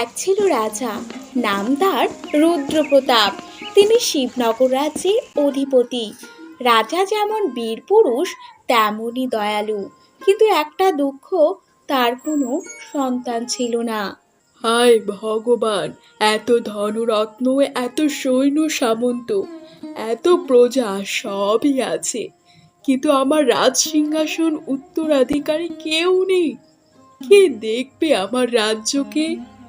এক ছিল রাজা, নাম তার রুদ্রপ্রতাপ। তিনি শিবনগর রাজ্যের অধিপতি। রাজা যেমন বীর পুরুষ, তেমনই দয়ালু। কিন্তু একটা দুঃখ, তার কোনো সন্তান ছিল না। হায় ভগবান, এত ধনরত্ন, এত সৈন্য সামন্ত, এত প্রজা সবই আছে। কিন্তু আমার রাজ সিংহাসন উত্তরাধিকারী কেউ নেই। কে দেখবে আমার রাজ্যকে?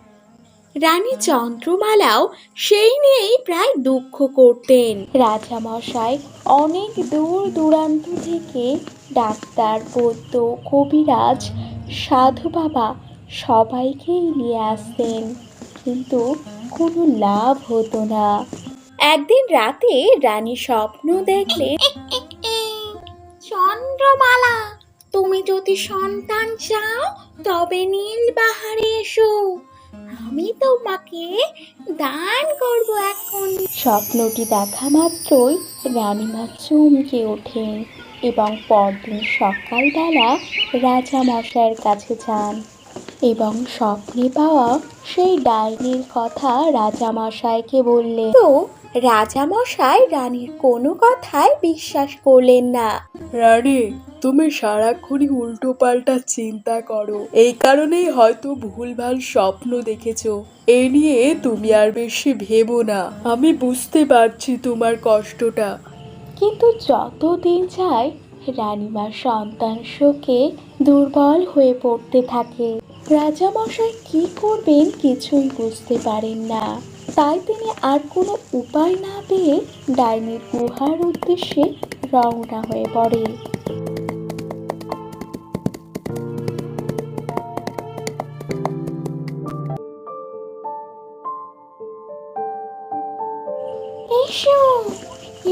রানী চন্দ্রমালাও সেই নিয়েই প্রায় দুঃখ করতেন। রাজামশাই অনেক দূর দূরান্ত থেকে ডাক্তার, বৈদ্য, কবিরাজ, সাধু বাবা সবাইকেই নিয়ে আসতেন। কিন্তু কোনো লাভ হতো না। একদিন রাতে রানী স্বপ্ন দেখলেন চন্দ্রমালা, তুমি যদি সন্তান চাও, তবে নীল বাহারে এসো। আমি তোমাকে দান করব এখন। স্বপ্নটি দেখা মাত্রই রানীমা চমকে ওঠে এবং পরদিন সকালবেলা রাজা মশাইয়ের কাছে যান এবং স্বপ্নে পাওয়া সেই ডাইনির কথা রাজা মশাইকে বললে তো রাজামশাই রানীর কোনো কথায় বিশ্বাস করলেন না। রানী তুমি সারাক্ষণই উল্টো পাল্টা চিন্তা করো। এই কারণেই হয়তো ভুলভাল স্বপ্ন দেখেছ। এই নিয়ে তুমি আর বেশি ভেবো না। আমি বুঝতে পারছি তোমার কষ্টটা। কিন্তু যত দিন যায় রানীমার সন্তান শোকে দুর্বল হয়ে পড়তে থাকে। রাজামশাই কি করবেন কিছুই বুঝতে পারেন না। তাই তিনি আর কোনো উপায় না পেয়ে ডাইনির গুহার উদ্দেশ্যে রওনা হয়ে পড়ে এসো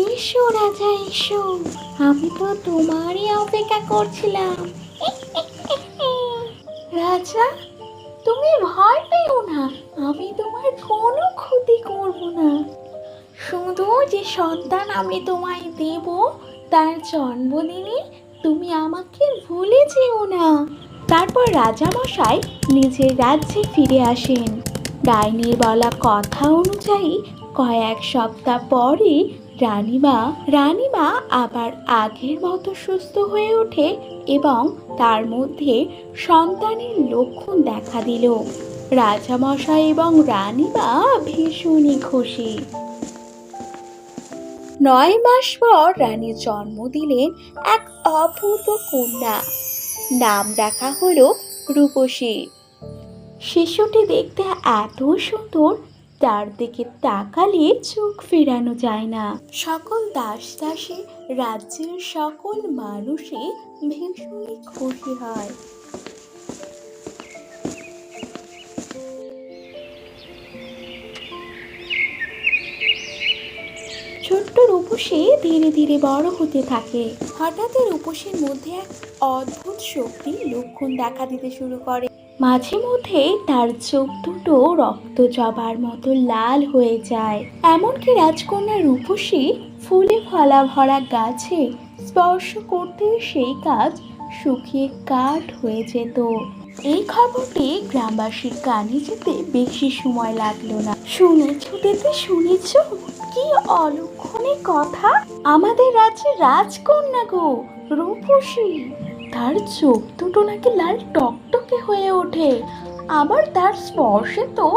এসো রাজা, এসো। আমি তো তোমারই অপেক্ষা করছিলাম। রাজা তুমি ভয় পেও না। আমি তোমার কোনো ক্ষতি করব না। শুধু যে সন্তান আমি তোমায় দেব, তার জন্মদিনে তুমি আমাকে ভুলে যেও না। তারপর রাজামশাই নিজের রাজ্যে ফিরে আসেন। ডাইনির বলা কথা অনুযায়ী কয়েক সপ্তাহ পরে রানীমা রানীমা আবার আগের মতো সুস্থ হয়ে ওঠে এবং তার মধ্যে সন্তানের লক্ষণ দেখা দিল। রাজামশাই এবং রানীমা ভীষণই খুশি। নয় মাস পর রানীর জন্ম দিলেন এক অপূর্ব কন্যা। নাম রাখা হলো রূপসী। শিশুটি দেখতে এত সুন্দর তার দিকে তাকালে চোখ ফেরানো যায় না। সকল দাস দাসী রাজ্যের সকল মানুষই ভীষণই খুশি হয়। ছোট্ট রূপসী ধীরে ধীরে বড় হতে থাকে। হঠাৎই রূপসীর মধ্যে এক অদ্ভুত শক্তি লক্ষণ দেখা দিতে শুরু করে। মাঝে মধ্যে তার চোখ দুটো রক্ত জবার মতো লাল হয়ে যায়। এমনকি রাজকন্যা রূপসী ফুলে ফলা ভরা গাছে স্পর্শ করতে সেই কাজ শুকিয়ে কাঠ হয়ে যেত। এই খবরটি গ্রামবাসীর কানে যেতে বেশি সময় লাগল না। শুনেছ দিদি, শুনেছ? কি অলক্ষণে কথা? আমাদের রাজ্যে রাজকন্যা গো, রূপসী। তার চোখ দুটো নাকি লাল টকটকে হয়ে ওঠে। আবার তার স্পর্শে তো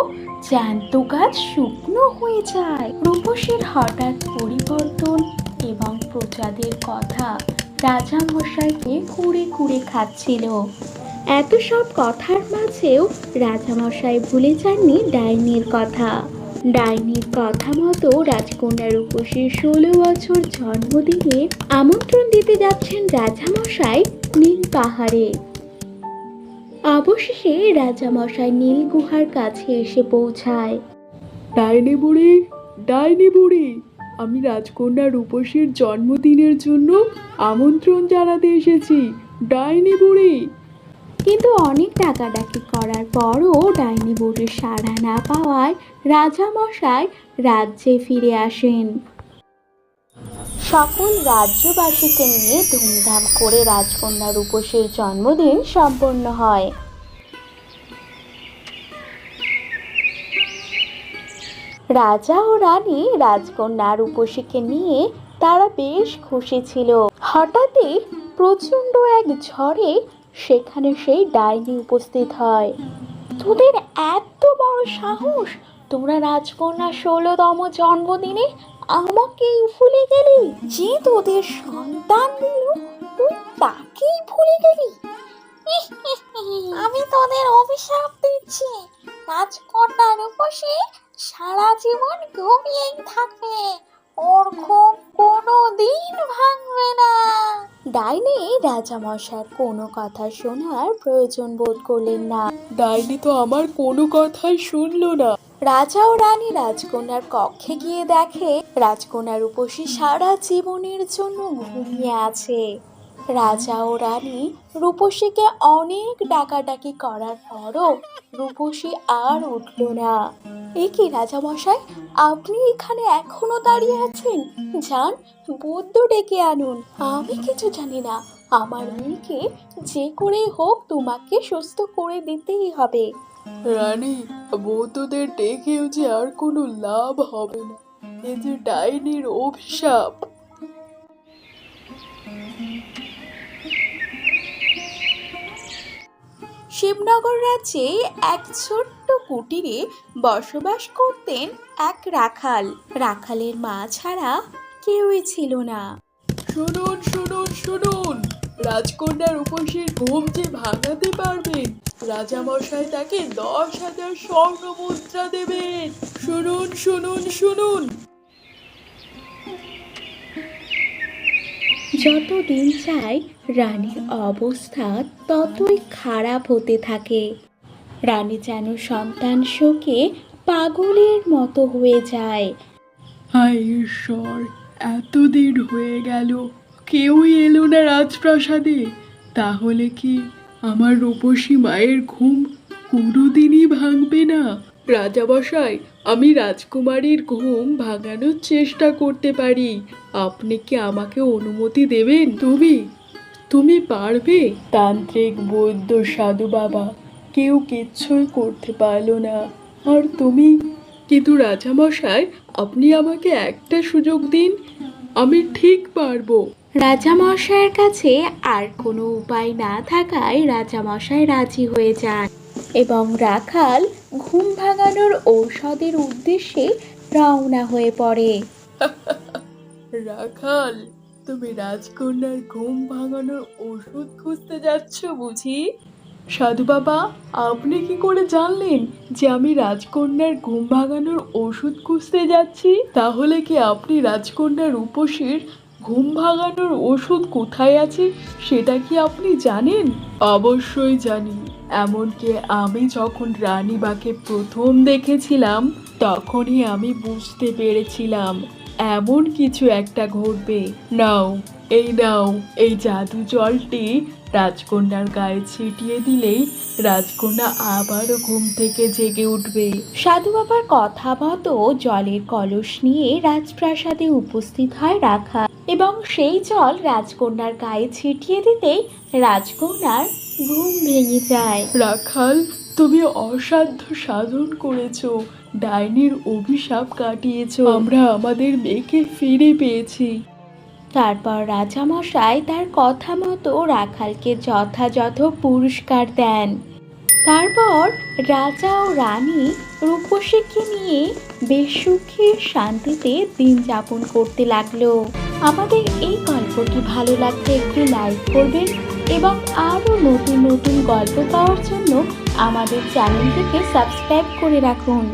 জ্যান্ত গাছ শুকনো হয়ে যায়। রূপসীর হঠাৎ পরিবর্তন এবং প্রজাদের কথা রাজা মশাইকে কুড়ে কুড়ে খাচ্ছিল। এত সব কথার মাঝেও রাজামশাই ভুলে যাননি ডাইনির কথা। ডাইনির কথা মতো রাজকন্যা রূপসীর ষোলো বছর জন্মদিনে আমন্ত্রণ দিতে যাচ্ছেন রাজামশাই নীল পাহাড়ে। অবশেষে রাজামশাই নীল গুহার কাছে এসে পৌঁছায়। ডাইনি বুড়ি ডাইনি বুড়ি আমি রাজকন্যা রূপসীর জন্মদিনের জন্য আমন্ত্রণ জানাতে এসেছি ডাইনি বুড়ি। কিন্তু অনেক ডাকাডাকি করার পরও ডাইনি বুড়ির সাড়া না পাওয়ায় রাজামশাই রাজ্যে ফিরে আসেন। সকল রাজ্যবাসীকে নিয়ে ধুমধাম করে রাজকন্যা রূপসীর জন্মদিন সম্পন্ন হয়। রাজা ও রানী রাজকন্যা রূপসীকে নিয়ে তারা বেশ খুশি ছিল। হঠাৎই প্রচণ্ড এক ঝড়ে সেখানে সেই ডাইনি উপস্থিত হয়। তোদের এত বড় সাহস! তোমরা রাজকন্যার ষোলোতম জন্মদিনে আমাকেই ভুলে গেলি? যে তোদের সন্তান তুই তাকেই ভুলে গেলি? আমি তোদের অভিশাপ দিচ্ছি। রাজকন্যার উপসে সারা জীবন ঘুমিয়েই থাকবে। ওর ঘুম কোনো দিন ভাঙবে না। ডাইনি রাজামশার কোনো কথা শোনার প্রয়োজন বোধ করলেন না। ডাইনি তো আমার কোনো কথাই শুনলো না। রাজা ও রানী রাজকন্যার কক্ষে গিয়ে দেখে রাজকন্যার উপসী সারা জীবনের জন্য ঘুমিয়ে আছে। রাজা ও রানী রূপসীকে অনেক ডাকাডাকি করার পরও রূপসী আর উঠল না। এ কি রাজামশাই, আপনি এখানে এখনও দাঁড়িয়ে আছেন? যান, বৌদ্ধ ডেকে আনুন। আমি কিছু জানি না। আমার মেয়েকে যে করেই হোক তোমাকে সুস্থ করে দিতেই হবে। রানী বৌদ্ধদের ডেকেও যে আর কোনো লাভ হবে না। এ যে ডাইনির অভিশাপ। শিবনগর রাজ্যে এক ছোট্ট কুটিরে বসবাস করতেন এক রাখাল। রাখালের মা ছাড়া কেউই ছিল না। শুনুন শুনুন শুনুন। রাজকন্যার উপসীর ঘুম যে ভাঙাতে পারবেন রাজামশাই তাকে দশ হাজার স্বর্ণ মুদ্রা দেবেন। শুনুন শুনুন শুনুন। যত দিন যায় রানীর অবস্থা ততই খারাপ হতে থাকে। রানী যেন সন্তান শোকে পাগলের মতো হয়ে যায়। হায় ঈশ্বর এতদিন হয়ে গেল কেউই এলো না রাজপ্রাসাদে। তাহলে কি আমার রূপসী মায়ের ঘুম কোনোদিনই ভাঙবে না। রাজামশাই, আমি রাজকুমারীর ঘুম ভাঙানোর চেষ্টা করতে পারি। আপনি কি আমাকে অনুমতি দেবেন? তুমি তুমি পারবে? তান্ত্রিক, বৈদ্য, সাধু বাবা, কেউ কিচ্ছুই করতে পারল না। আর তুমি? কিন্তু রাজামশাই, আপনি আমাকে একটা সুযোগ দিন, আমি ঠিক পারব। রাজামশাইয়ের কাছে আর কোনো উপায় না থাকায় রাজামশাই রাজি হয়ে যান। এবং রাখাল ঘুম ভাঙানোর ঔষধের উদ্দেশ্যে রওনা হয়ে পড়ে। রাখাল, তুমি রাজকন্যার ঘুম ভাঙানোর ওষুধ খুঁজতে যাচ্ছ বুঝি? সাধু বাবা, আপনি কি করে জানলেন যে আমি রাজকন্যার ঘুম ভাঙানোর ওষুধ খুঁজতে যাচ্ছি? তাহলে কি আপনি রাজকন্যার উপসীর ঘুম ভাঙানোর ওষুধ কোথায় আছে সেটা কি আপনি জানেন? অবশ্যই জানি। এমনকি আমি যখন রানীবাকে প্রথম দেখেছিলাম, তখনই আমি বুঝতে পেরেছিলাম, এমন কিছু একটা ঘটবে। নাও। এই নাও এই জাদু জলটি রাজকন্যার গায়ে ছিটিয়ে দিলেই রাজকন্যা আবারও ঘুম থেকে জেগে উঠবে। সাধু বাবার কথা মতো জলের কলস নিয়ে রাজপ্রাসাদে উপস্থিত হয় রাখা এবং সেই জল রাজকন্যার গায়ে ছিটিয়ে দিতেই রাজকন্যার ঘুম ভেঙে যায়। রাখাল তুমি অসাধ্য সাধন করেছ ডাইনির অভিশাপ কাটিয়েছো। আমরা আমাদের মেয়েকে ফিরে পেয়েছি। তারপর রাজামশাই তার কথা মতো রাখালকে যথাযথ পুরস্কার দেন। তারপর রাজা ও রানী রূপসীকে নিয়ে বেশ সুখে শান্তিতে দিন যাপন করতে লাগল। আমাদের এই গল্পটি ভালো লাগলে একটি লাইক করবেন এবং আরও নতুন নতুন গল্প পাওয়ার জন্য আমাদের চ্যানেলটিকে সাবস্ক্রাইব করে রাখুন।